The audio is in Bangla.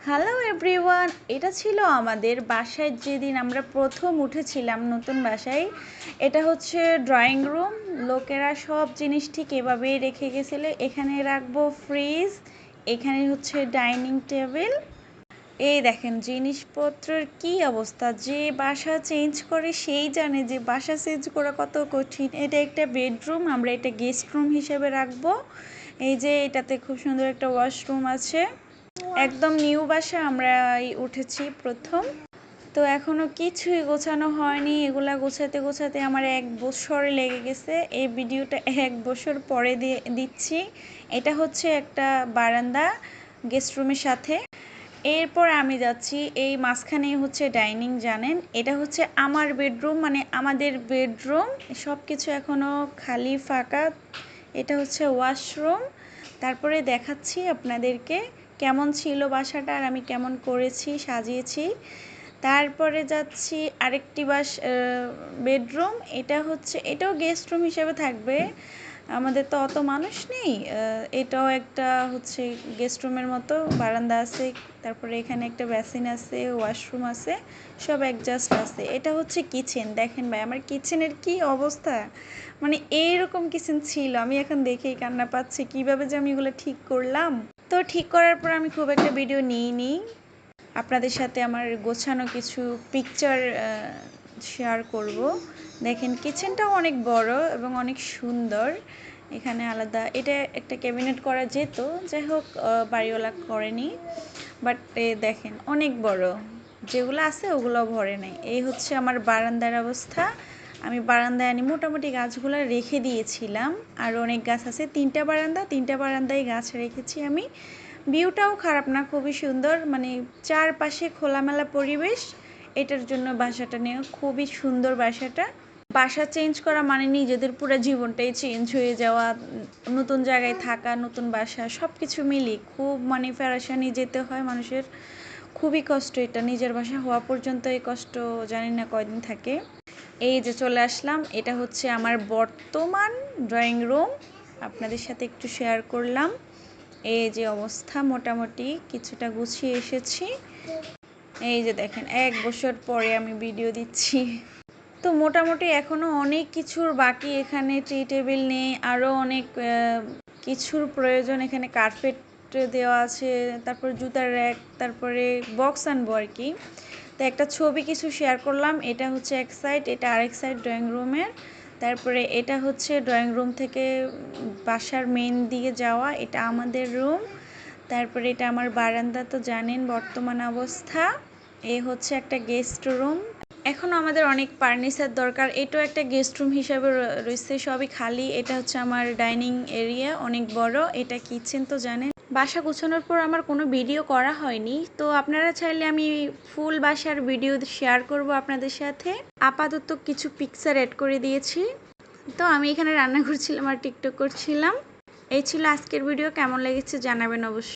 হ্যালো এভরিওয়ান এটা ছিল আমাদের বাসায় যেদিন আমরা প্রথম উঠেছিলাম নতুন বাসায়। এটা হচ্ছে ড্রয়িং রুম লোকেরা সব জিনিস ঠিক এভাবেই রেখে গেছিল। এখানে রাখব ফ্রিজ এখানে হচ্ছে ডাইনিং টেবিল এই দেখেন, জিনিসপত্রের কি অবস্থা? যে বাসা চেঞ্জ করে, সেই জানে যে বাসা চেঞ্জ করা কত কঠিন। এটা একটা বেডরুম আমরা এটা গেস্ট রুম হিসেবে রাখব। এই যে এটাতে খুব সুন্দর একটা ওয়াশরুম আছে। একদম নিউ বাসা আমরা উঠেছি প্রথম। তো এখনও কিছুই গোছানো হয়নি। এগুলা গোছাতে গোছাতে আমার এক বছর লেগে গেছে। এই ভিডিওটা এক বছর পরে দিয়ে দিচ্ছি। এটা হচ্ছে একটা বারান্দা গেস্ট রুমের সাথে। এরপর আমি যাচ্ছি, এই মাঝখানেই হচ্ছে ডাইনিং, জানেন? এটা হচ্ছে আমার বেডরুম মানে আমাদের বেডরুম। সব কিছু এখনও খালি, ফাঁকা। এটা হচ্ছে ওয়াশরুম। তারপরে দেখাচ্ছি আপনাদেরকে। কেমন ছিল বাসাটা আর আমি কেমন করেছি, সাজিয়েছি। তারপরে যাচ্ছি আরেকটি বাস বেডরুম। এটা হচ্ছে, এটাও গেস্ট রুম হিসেবে থাকবে। আমাদের তো অত মানুষ নেই। এটাও একটা হচ্ছে গেস্ট রুমের মতো। বারান্দা আছে, তারপরে এখানে একটা বেসিন আছে ওয়াশরুম আছে, সব অ্যাডজাস্ট আছে। এটা হচ্ছে কিচেন দেখেন ভাই, আমার কিচেনের কি অবস্থা? মানে এইরকম কিচেন ছিল। আমি এখন দেখেই কান্না পাচ্ছি। কীভাবে যে আমি এগুলো ঠিক করলাম? তো ঠিক করার পর আমি খুব একটা ভিডিও নিইনি। আপনাদের সাথে আমার গোছানো কিছু পিকচার শেয়ার করব। দেখেন কিচেনটাও অনেক বড় এবং অনেক সুন্দর। এখানে আলাদা, এটা একটা ক্যাবিনেট করা যেত, যাই হোক বাড়িওয়ালা করেনি। বাট দেখেন, অনেক বড়। যেগুলো আছে, ওগুলো ভরে নাই। এই হচ্ছে আমার বারান্দার অবস্থা। আমি বারান্দায় আনি, মোটামুটি গাছগুলো রেখে দিয়েছিলাম। আর অনেক গাছ আছে, তিনটা বারান্দা, তিনটা বারান্দায় গাছ রেখেছি আমি। ভিউটাও খারাপ না, খুবই সুন্দর মানে চারপাশে খোলামেলা পরিবেশ। এটার জন্য বাসাটা নিয়ে খুবই সুন্দর বাসাটা। বাসা চেঞ্জ করা মানে নিজেদের পুরো জীবনটাই চেঞ্জ হয়ে যাওয়া, নতুন জায়গায় থাকা, নতুন বাসা সব কিছু মিলিয়ে খুব মানে ফেরাসানি যেতে হয় মানুষের। খুবই কষ্ট এটা, নিজের বাসা হওয়া পর্যন্ত এই কষ্ট, জানি না কয়দিন থাকে। এই যে চলে আসলাম, এটা হচ্ছে আমার বর্তমান ড্রয়িং রুম আপনাদের সাথে একটু শেয়ার করলাম। এই যে অবস্থা, মোটামুটি কিছুটা গুছিয়ে এসেছি। এই যে দেখেন, এক বছর পরে আমি ভিডিও দিচ্ছি। তো মোটামুটি এখনও অনেক কিছুর বাকি এখানে টি টেবিল নেই। আরও অনেক কিছুর প্রয়োজন এখানে কার্পেট দেওয়া আছে, তারপর জুতার র্যাক তারপরে বক্স আনব আর কি। তো একটা ছবি কিছু শেয়ার করলাম। এটা হচ্ছে এক সাইড এটা আরেক সাইড ড্রয়িং রুমের তারপরে এটা হচ্ছে ড্রয়িং রুম থেকে বাসার মেন দিকে যাওয়া, এটা আমাদের রুম তারপরে এটা আমার বারান্দা, তো জানেন বর্তমান অবস্থা। এ হচ্ছে একটা গেস্ট রুম এখনও আমাদের অনেক ফার্নিচার দরকার। এটাও একটা গেস্ট রুম হিসাবে রয়েছে, সবই খালি। এটা হচ্ছে আমার ডাইনিং এরিয়া অনেক বড়। এটা কিচেন তো জানেন বাসা গুছানোর পর আমার কোনো ভিডিও করা হয়নি। তো আপনারা চাইলে আমি ফুল বাসার ভিডিও শেয়ার করব আপনাদের সাথে। আপাতত কিছু পিকচার অ্যাড করে দিয়েছি। তো আমি এখানে রান্না করছিলাম আর টিকটক করছিলাম। এই ছিল আজকের ভিডিও কেমন লেগেছে জানাবেন অবশ্যই।